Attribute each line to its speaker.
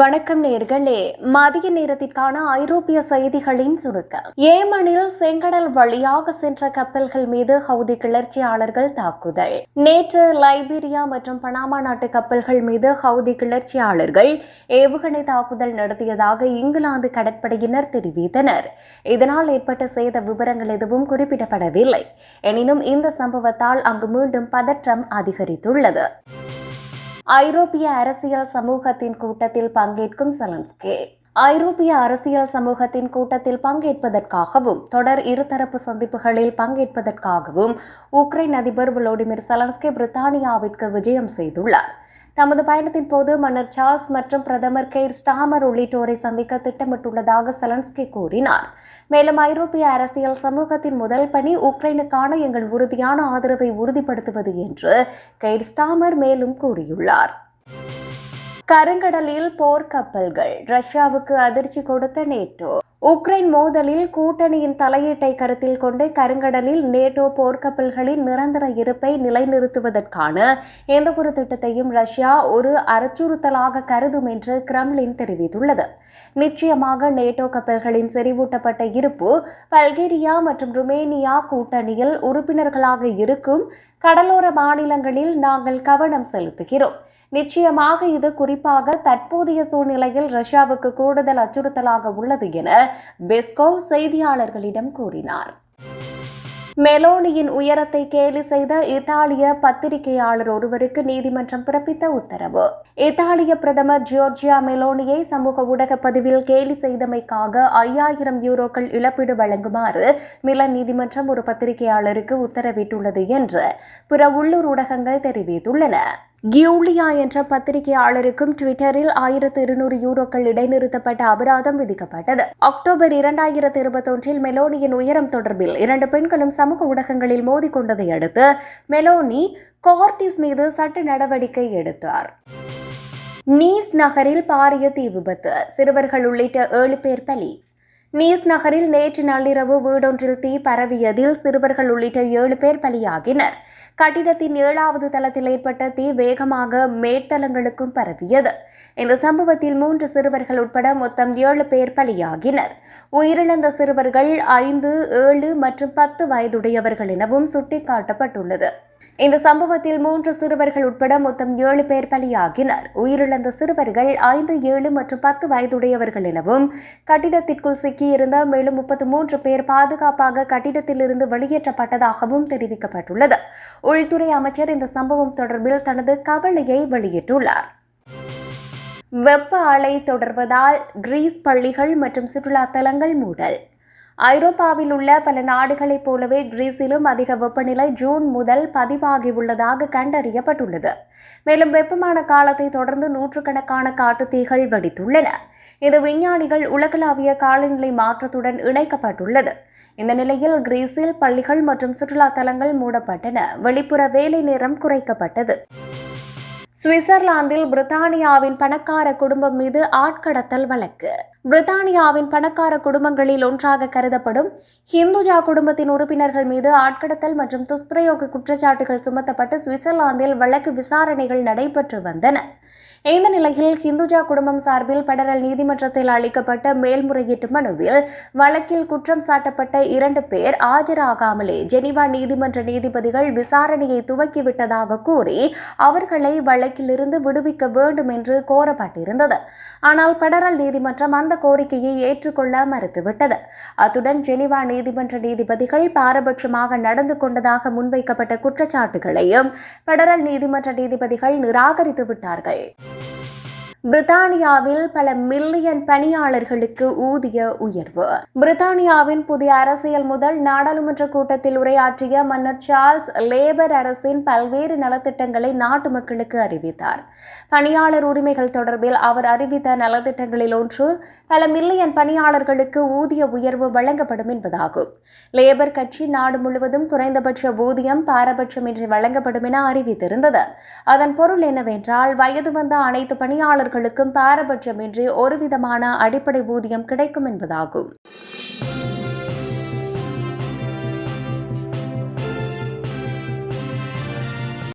Speaker 1: வணக்கம் நேர்களே. மதிய நேரத்திற்கான ஐரோப்பிய செய்திகளின் சுருக்கம். ஏமனில் செங்கடல் வழியாக சென்ற கப்பல்கள் மீது ஹவுதி கிளர்ச்சியாளர்கள் தாக்குதல். நேற்று லைபீரியா மற்றும் பனாமா நாட்டு கப்பல்கள் மீது ஹவுதி கிளர்ச்சியாளர்கள் ஏவுகணை தாக்குதல் நடத்தியதாக இங்கிலாந்து கடற்படையினர் தெரிவித்தனர். இதனால் ஏற்பட்ட சேத விவரங்கள் எதுவும் குறிப்பிடப்படவில்லை. எனினும் இந்த சம்பவத்தால் அங்கு மீண்டும் பதற்றம் அதிகரித்துள்ளது. ஐரோப்பிய அரசியல் சமூகத்தின் கூட்டத்தில் பங்கேற்கும் செலன்ஸ்கே. ஐரோப்பிய அரசியல் சமூகத்தின் கூட்டத்தில் பங்கேற்பதற்காகவும் தொடர் இருதரப்பு சந்திப்புகளில் பங்கேற்பதற்காகவும் உக்ரைன் அதிபர் விளோடிமிர் செலன்ஸ்கே பிரித்தானியாவிற்கு விஜயம் செய்துள்ளார். தமது பயணத்தின் போது மன்னர் சார்ல்ஸ் மற்றும் பிரதமர் கெய்ர் ஸ்டாமர் உள்ளிட்டோரை சந்திக்க திட்டமிட்டுள்ளதாக செலன்ஸ்கி கூறினார். மேலும் ஐரோப்பிய அரசியல் சமூகத்தின் முதல் பணி உக்ரைனுக்கான எங்கள் உறுதியான ஆதரவை உறுதிப்படுத்துவது என்று கெய்ர் ஸ்டாமர் மேலும் கூறியுள்ளார். கருங்கடலில் போர்க்கப்பல்கள். ரஷ்யாவுக்கு அதிர்ச்சி கொடுத்த நேட்டோ. உக்ரைன் மோதலில் கூட்டணியின் தலையீட்டை கருத்தில் கொண்டு கருங்கடலில் நேட்டோ போர்க்கப்பல்களின் நிரந்தர இருப்பை நிலைநிறுத்துவதற்கான எந்தவொரு திட்டத்தையும் ரஷ்யா ஒரு அச்சுறுத்தலாக கருதும் என்று கிரம்லின் தெரிவித்துள்ளது. நிச்சயமாக நேட்டோ கப்பல்களின் செறிவூட்டப்பட்ட இருப்பு பல்கேரியா மற்றும் ருமேனியா கூட்டணியில் உறுப்பினர்களாக இருக்கும் கடலோர மாநிலங்களில் நாங்கள் கவனம் செலுத்துகிறோம். நிச்சயமாக இது குறிப்பாக தற்போதைய சூழ்நிலையில் ரஷ்யாவுக்கு கூடுதல் அச்சுறுத்தலாக உள்ளது என பெஸ்கோ செய்தியாளர்களிடம் கூறினார். மெலோனியின் உயரத்தை கேலி செய்த இத்தாலிய பத்திரிகையாளர் ஒருவருக்கு நீதிமன்றம் பிறப்பித்த உத்தரவு. இத்தாலிய பிரதமர் ஜியோர்ஜியா மெலோனியை சமூக ஊடக பதிவில் கேலி செய்தமைக்காக ஐயாயிரம் யூரோக்கள் இழப்பீடு வழங்குமாறு மிலன் நீதிமன்றம் ஒரு பத்திரிகையாளருக்கு உத்தரவிட்டுள்ளது என்று பிற உள்ளூர் ஊடகங்கள் தெரிவித்துள்ளன. கியூலியா என்ற பத்திரிகையாளருக்கும் ட்விட்டரில் ஆயிரத்து இருநூறு யூரோக்கள் இடைநிறுத்தப்பட்ட அபராதம் விதிக்கப்பட்டது. அக்டோபர் இரண்டாயிரத்து இருபத்தொன்றில் மெலோனியின் உயரம் தொடர்பில் இரண்டு பெண்களும் சமூக ஊடகங்களில் மோதிக்கொண்டதை அடுத்து மெலோனி கோர்டிஸ் மீது சட்ட நடவடிக்கை எடுத்தார். நீஸ் நகரில் பாரிய தீ விபத்து. சிறுவர்கள் உள்ளிட்ட ஏழு பேர் பலி. நீஸ் நகரில் நேற்று நள்ளிரவு வீடொன்றில் தீ பரவியதில் சிறுவர்கள் உள்ளிட்ட ஏழு பேர் பலியாகினர். கட்டிடத்தின் ஏழாவது தளத்தில் ஏற்பட்ட தீ வேகமாக மேற்தளங்களுக்கும் பரவியது. இந்த சம்பவத்தில் மூன்று சிறுவர்கள் உட்பட மொத்தம் ஏழு பேர் பலியாகினர். உயிரிழந்த சிறுவர்கள் ஐந்து ஏழு மற்றும் பத்து வயதுடையவர்கள் எனவும் சுட்டிக்காட்டப்பட்டுள்ளது. இந்த சம்பவத்தில் மூன்று சிறுவர்கள் உட்பட மொத்தம் ஏழு பேர் பலியாகினர். உயிரிழந்த சிறுவர்கள் ஐந்து ஏழு மற்றும் பத்து வயதுடையவர்கள் எனவும் கட்டிடத்திற்குள் சிக்கியிருந்த மேலும் முப்பத்து மூன்று பேர் பாதுகாப்பாக கட்டிடத்திலிருந்து வெளியேற்றப்பட்டதாகவும் தெரிவிக்கப்பட்டுள்ளது. உள்துறை அமைச்சர் இந்த சம்பவம் தொடர்பில் தனது கவலையை வெளியிட்டுள்ளார். வெப்ப அலை தொடர்வதால் கிரீஸ் பள்ளிகள் மற்றும் சுற்றுலா தலங்கள் மூடல். ஐரோப்பாவில் உள்ள பல நாடுகளைப் போலவே கிரீஸிலும் அதிக வெப்பநிலை ஜூன் முதல் பதிவாகியுள்ளதாக கண்டறியப்பட்டுள்ளது. மேலும் வெப்பமான காலத்தை தொடர்ந்து நூற்றுக்கணக்கான காட்டுத்தீகள் வெடித்துள்ளன. இது விஞ்ஞானிகள் உலகளாவிய காலநிலை மாற்றத்துடன் இணைக்கப்பட்டுள்ளது. இந்த நிலையில் கிரீஸில் பள்ளிகள் மற்றும் சுற்றுலா தலங்கள் மூடப்பட்டன. வெளிப்புற வேலை நேரம் குறைக்கப்பட்டது. சுவிட்சர்லாந்தில் பிரித்தானியாவின் பணக்கார குடும்பம் மீது ஆட்கடத்தல் வழக்கு. பிரித்தானியாவின் பணக்கார குடும்பங்களில் ஒன்றாக கருதப்படும் ஹிந்துஜா குடும்பத்தின் உறுப்பினர்கள் மீது ஆட்கடத்தல் மற்றும் துஷ்பிரயோக குற்றச்சாட்டுகள் சுமத்தப்பட்டு சுவிட்சர்லாந்தில் வழக்கு விசாரணைகள் நடைபெற்று வந்தன. இந்த நிலையில் ஹிந்துஜா குடும்பம் சார்பில் பெடரல் நீதிமன்றத்தில் அளிக்கப்பட்ட மேல்முறையீட்டு மனுவில் வழக்கில் குற்றம் சாட்டப்பட்ட இரண்டு பேர் ஆஜராகாமலே ஜெனிவா நீதிமன்ற நீதிபதிகள் விசாரணையை துவக்கிவிட்டதாக கூறி அவர்களை வழக்கிலிருந்து விடுவிக்க வேண்டும் என்று கோரப்பட்டிருந்தது. ஆனால் பெடரல் நீதிமன்றம் அந்த கோரிக்கையை ஏற்றுக்கொள்ள மறுத்துவிட்டது. அத்துடன் ஜெனிவா நீதிமன்ற நீதிபதிகள் பாரபட்சமாக நடந்து கொண்டதாக முன்வைக்கப்பட்ட குற்றச்சாட்டுகளையும் பெடரல் நீதிமன்ற நீதிபதிகள் நிராகரித்து விட்டார்கள். பிரித்தானியாவில் பல மில்லியன் பணியாளர்களுக்கு ஊதிய உயர்வு. பிரித்தானியாவின் புதிய அரசியல் முதல் நாடாளுமன்ற கூட்டத்தில் உரையாற்றிய மன்னர் சார்ல்ஸ் லேபர் அரசின் பல்வேறு நலத்திட்டங்களை நாட்டு மக்களுக்கு அறிவித்தார். பணியாளர் உரிமைகள் தொடர்பில் அவர் அறிவித்த நலத்திட்டங்களில் ஒன்று பல மில்லியன் பணியாளர்களுக்கு ஊதிய உயர்வு வழங்கப்படும் என்பதாகும். லேபர் கட்சி நாடு முழுவதும் குறைந்தபட்ச ஊதியம் பாரபட்சமின்றி வழங்கப்படும் என அறிவித்திருந்தது. அதன் பொருள் என்னவென்றால் வயது வந்த அனைத்து பணியாளர்களுக்கும் பாரபட்சமின்றி ஒருவிதமான அடிப்படை ஊதியம் கிடைக்கும் என்பதாகும்.